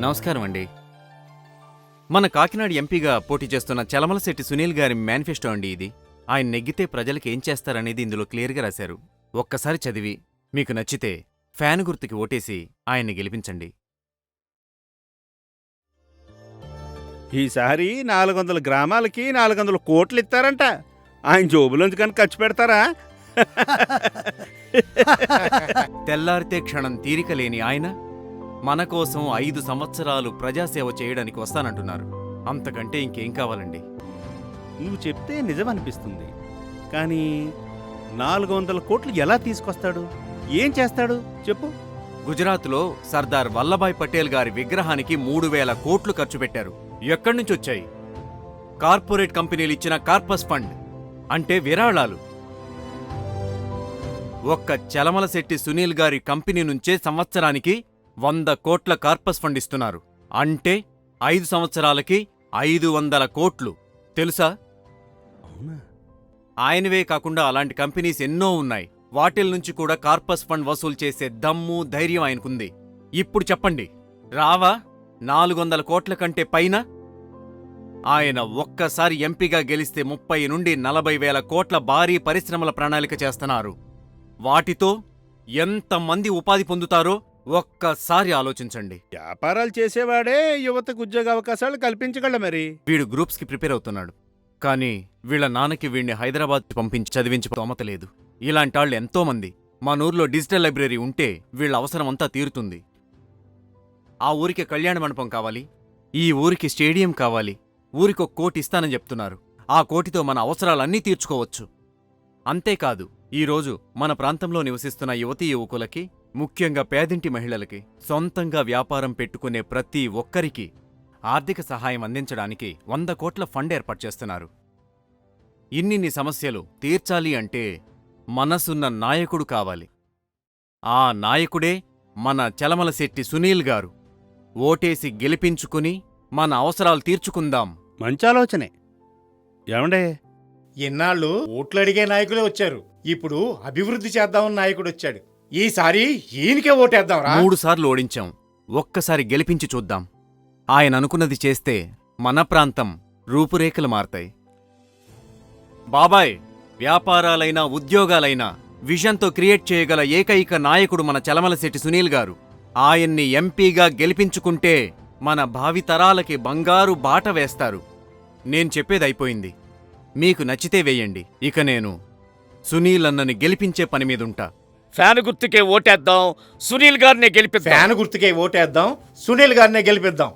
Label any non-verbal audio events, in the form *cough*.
నమస్కారం అండి. మన కాకినాడ ఎంపీగా పోటీ చేస్తున్న చలమలశెట్టి సునీల్ గారి మేనిఫెస్టో అండి ఇది. ఆయన నెగ్గితే ప్రజలకు ఏం చేస్తారనేది ఇందులో క్లియర్గా రాశారు. ఒక్కసారి చదివి మీకు నచ్చితే ఫ్యాన్ గుర్తుకి ఓటేసి ఆయన్ని గెలిపించండి. ఈసారి నాలుగు వందల గ్రామాలకి నాలుగు వందల కోట్లు ఇస్తారంట ఆయన జోబులోంచి కానీ ఖర్చు పెడతారా? *laughs* తెల్లారితే క్షణం తీరిక లేని ఆయన మన కోసం ఐదు సంవత్సరాలు ప్రజాసేవ చేయడానికి వస్తానంటున్నారు. అంతకంటే ఇంకేం కావాలండి? నువ్వు చెప్తే నిజం అనిపిస్తుంది కానీ నాలుగు వందల కోట్లు ఎలా తీసుకొస్తాడు? ఏం చేస్తాడు? చెప్పు. గుజరాత్లో సర్దార్ వల్లభాయ్ పటేల్ గారి విగ్రహానికి మూడు వేల కోట్లు ఖర్చు పెట్టారు. ఎక్కడి నుంచి వచ్చాయి? కార్పొరేట్ కంపెనీలు ఇచ్చిన కార్పస్ ఫండ్ అంటే విరాళాలు. ఒక్క చలమలశెట్టి సునీల్ గారి కంపెనీ నుంచే సంవత్సరానికి వంద కోట్ల కార్పస్ ఫండ్ ఇస్తున్నారు. అంటే ఐదు సంవత్సరాలకి ఐదు వందల కోట్లు. తెలుసా? ఆయనవే కాకుండా అలాంటి కంపెనీస్ ఎన్నో ఉన్నాయి. వాటిల్ నుంచి కూడా కార్పస్ ఫండ్ వసూలు చేసే దమ్ము ధైర్యం ఆయనకుంది. ఇప్పుడు చెప్పండి. రావా? నాలుగు వందల కోట్ల కంటే పైన? ఆయన ఒక్కసారి ఎంపీగా గెలిస్తే ముప్పై నుండి నలభై వేల కోట్ల భారీ పరిశ్రమల ప్రణాళిక చేస్తున్నారు. వాటితో ఎంతమంది ఉపాధి పొందుతారో ఒక్కసారి ఆలోచించండి. వ్యాపారాలు చేసేవాడే యువతకు ఉద్యోగ అవకాశాలు కల్పించగల మరి. వీడు గ్రూప్స్కి ప్రిపేర్ అవుతున్నాడు. కానీ వీళ్ళ నాన్నకి వీడిని హైదరాబాద్ పంపించి చదివించి తోమత లేదు. ఇలాంటాళ్ళు ఎంతోమంది మా ఊర్లో డిజిటల్ లైబ్రరీ ఉంటే వీళ్ళ అవసరం అంతా తీరుతుంది. ఆ ఊరికి కళ్యాణ మండపం కావాలి. ఈ ఊరికి స్టేడియం కావాలి. ఊరికొక కోటి ఇస్తానని చెప్తున్నారు. ఆ కోటితో మన అవసరాలన్నీ తీర్చుకోవచ్చు. అంతేకాదు ఈరోజు మన ప్రాంతంలో నివసిస్తున్న యువతీ యువకులకి ముఖ్యంగా పేదింటి మహిళలకి సొంతంగా వ్యాపారం పెట్టుకునే ప్రతి ఒక్కరికి ఆర్థిక సహాయం అందించడానికి వంద కోట్ల ఫండ్ ఏర్పాటు చేస్తున్నారు. ఇన్నిన్ని సమస్యలు తీర్చాలి అంటే మనసున్న నాయకుడు కావాలి. ఆ నాయకుడే మన చలమలశెట్టి సునీల్ గారు. ఓటేసి గెలిపించుకుని మన అవసరాలు తీర్చుకుందాం. మంచి ఆలోచనే ఏమండే? ఇన్నాళ్ళు ఓట్లు అడిగే నాయకులే వచ్చారు. ఇప్పుడు అభివృద్ధి చేద్దామని నాయకుడు వచ్చాడు. ఈసారి ఈయనకే మూడు సార్లు ఓడించాం. ఒక్కసారి గెలిపించి చూద్దాం. ఆయన అనుకున్నది చేస్తే మన ప్రాంతం రూపురేఖలు మారతాయి. బాబాయ్ వ్యాపారాలైనా ఉద్యోగాలైనా విజన్తో క్రియేట్ చేయగల ఏకైక నాయకుడు మన చలమలశెట్టి సునీల్ గారు. ఆయన్ని ఎంపీగా గెలిపించుకుంటే మన భావితరాలకి బంగారు బాట వేస్తారు. నేను చెప్పేది అయిపోయింది మీకు నచ్చితే వేయండి. ఇక నేను సునీల్ అన్నని గెలిపించే పని మీదుంటా ఫ్యాన్ గుర్తుకే ఓటేద్దాం. సునీల్ గారిని గెలిపిద్దాం. ఫ్యాన్ గుర్తుకే ఓటేద్దాం. సునీల్ గారినే గెలిపిద్దాం.